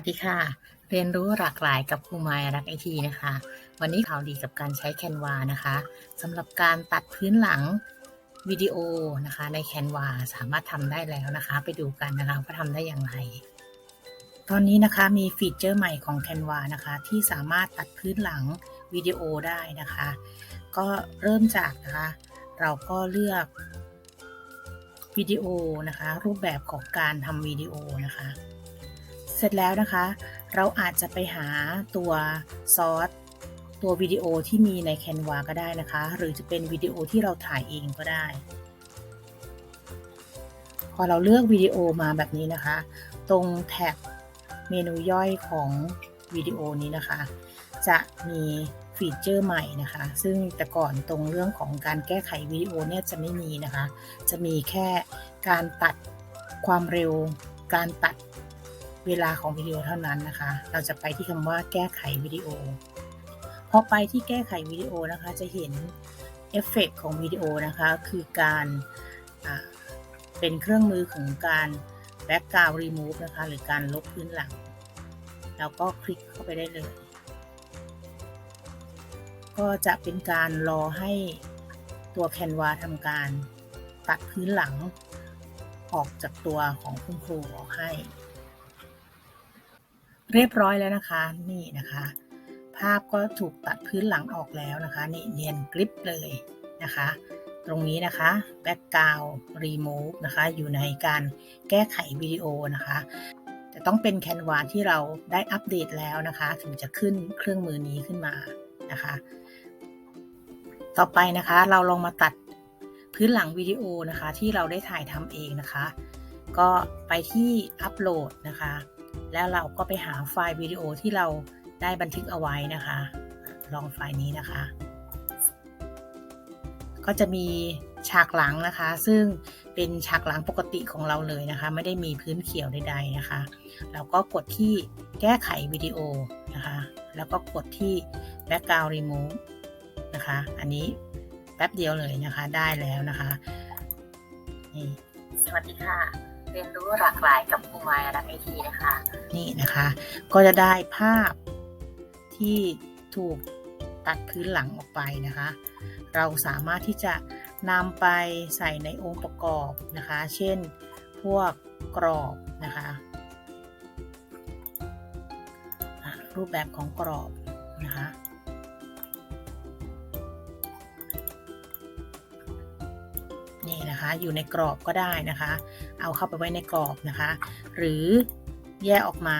วัสดีค่ะ เรียนรู้หลากหลายกับครูมายรักไอทีนะคะ วันนี้ข่าวดีกับการใช้แคนวานะคะสำหรับการตัดพื้นหลังวิดีโอนะคะในแคนวาสามารถทำได้แล้วนะคะ ไปดูกันนะคะว่าทำได้อย่างไร ตอนนี้นะคะมีฟีเจอร์ใหม่ของ Canva นะคะที่สามารถตัดพื้นหลังวิดีโอได้นะคะ ก็เริ่มจากนะคะเราก็เลือกวิดีโอนะคะรูปแบบของการทำวิดีโอนะคะ เสร็จแล้วนะคะ เราอาจจะไปหาตัวซอสตัววิดีโอที่มีใน Canva ก็ได้นะคะ หรือจะเป็นวิดีโอที่เราถ่ายเองก็ได้ พอเราเลือกวิดีโอมาแบบนี้นะคะ ตรงแท็บเมนูย่อยของวิดีโอนี้นะคะ จะมีฟีเจอร์ใหม่นะคะ ซึ่งแต่ก่อนตรงเรื่องของการแก้ไขวิดีโอเนี่ยจะไม่มีนะคะ จะมีแค่การตัดความเร็ว การตัด เวลาของวิดีโอเท่านั้นนะคะ เราจะไปที่คำว่าแก้ไขวิดีโอ พอไปที่แก้ไขวิดีโอนะคะจะเห็นเอฟเฟกของวิดีโอนะคะคือการเป็นเครื่องมือของการ background remove นะคะหรือการลบพื้นหลัง แล้วก็คลิกเข้าไปได้เลย ก็จะเป็นการรอให้ตัว Canva ทำการตัดพื้นหลัง ออกจากตัวของคุณครูออกให้ เรียบร้อยแล้วนะคะนี่นะคะ ภาพก็ถูกตัดพื้นหลังออกแล้วนะคะนี่เนียนกริปเลยนะคะ ตรงนี้นะคะ background remove นะคะ อยู่ในการแก้ไขวิดีโอนะคะจะต้องเป็น Canva ที่เราได้อัปเดตแล้วนะคะ ถึงจะขึ้นเครื่องมือนี้ขึ้นมานะคะ ต่อไปนะคะเราลองมาตัดพื้นหลังวิดีโอนะคะ ที่เราได้ถ่ายทำเองนะคะ ก็ไปที่อัปโหลดนะคะ แล้วเราก็ไปหาไฟล์วิดีโอที่เราได้บันทึกเอาไว้นะคะ ลองไฟล์นี้นะคะ ก็จะมีฉากหลังนะคะ ซึ่งเป็นฉากหลังปกติของเราเลยนะคะ ไม่ได้มีพื้นเขียวใดๆนะคะ เราก็กดที่แก้ไขวิดีโอนะคะ แล้วก็กดที่ background remove นะคะ อันนี้แป๊บเดียวเลยนะคะ ได้แล้วนะคะนี่สวัสดีค่ะ เรียนรู้หลากหลายกับครูมายรักไอทีนะคะ นี่นะคะ ก็จะได้ภาพที่ถูกตัดพื้นหลังออกไปนะคะ เราสามารถที่จะนำไปใส่ในองค์ประกอบนะคะ เช่นพวกกรอบนะคะรูปแบบของกรอบนะคะ นะคะ อยู่ในกรอบก็ได้นะคะ เอาเข้าไปไว้ในกรอบนะคะ หรือแยกออกมา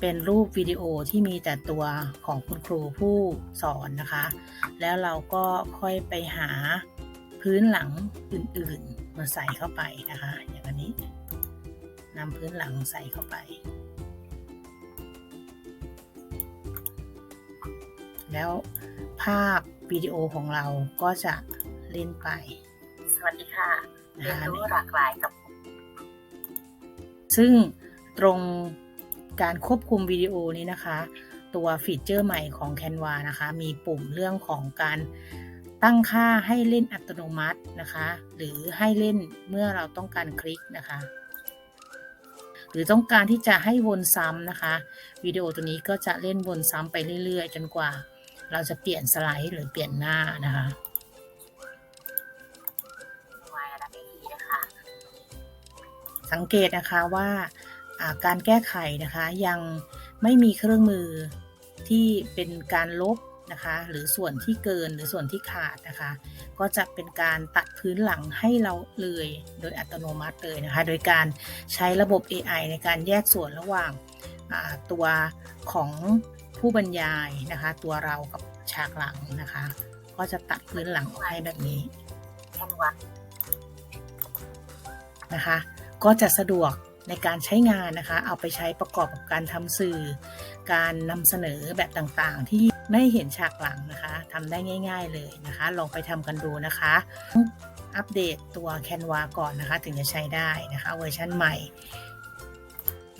เป็นรูปวิดีโอที่มีแต่ตัวของคุณครูผู้สอนนะคะ แล้วเราก็ค่อยไปหาพื้นหลังอื่นๆมาใส่เข้าไปนะคะ อย่างนี้นำพื้นหลังใส่เข้าไป แล้วภาพวิดีโอของเราก็จะเล่นไป ค่ะเรียนรู้หลากหลายกับ ซึ่งตรงการควบคุมวิดีโอนี้นะคะ ตัวฟีเจอร์ใหม่ของ Canva นะคะ มีปุ่มเรื่องของการตั้งค่าให้เล่นอัตโนมัตินะคะ หรือให้เล่นเมื่อเราต้องการคลิกนะคะ หรือต้องการที่จะให้วนซ้ำนะคะ วิดีโอตัวนี้ก็จะเล่นวนซ้ำไปเรื่อยๆ จนกว่า เราจะเปลี่ยนสไลด์หรือเปลี่ยนหน้านะคะ สังเกตนะคะว่าการแก้ไขนะคะยังไม่มีเครื่องมือที่เป็นการลบนะคะหรือส่วนที่เกินหรือส่วนที่ขาดนะคะ ก็จะเป็นการตัดพื้นหลังให้เราเลยโดยอัตโนมัติเลยนะคะ โดยการใช้ระบบ AI ในการแยกส่วนระหว่างตัวของผู้บรรยายนะคะ ตัวเรากับฉากหลังนะคะ ก็จะตัดพื้นหลังให้แบบนี้นะคะ ก็จะสะดวกในการใช้งานนะคะ เอาไปใช้ประกอบกับการทำสื่อ การนำเสนอแบบต่างๆ ที่ไม่เห็นฉากหลังนะคะทำได้ง่าย ๆเลยนะคะ ลองไปทำกันดูนะคะ อัปเดตตัว Canva ก่อนนะคะ ถึงจะใช้ได้นะคะ เวอร์ชันใหม่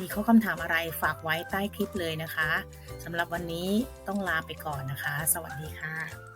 มีข้อคำถามอะไรฝากไว้ใต้คลิปเลยนะคะสำหรับวันนี้ต้องลาไปก่อนนะคะ สวัสดีค่ะ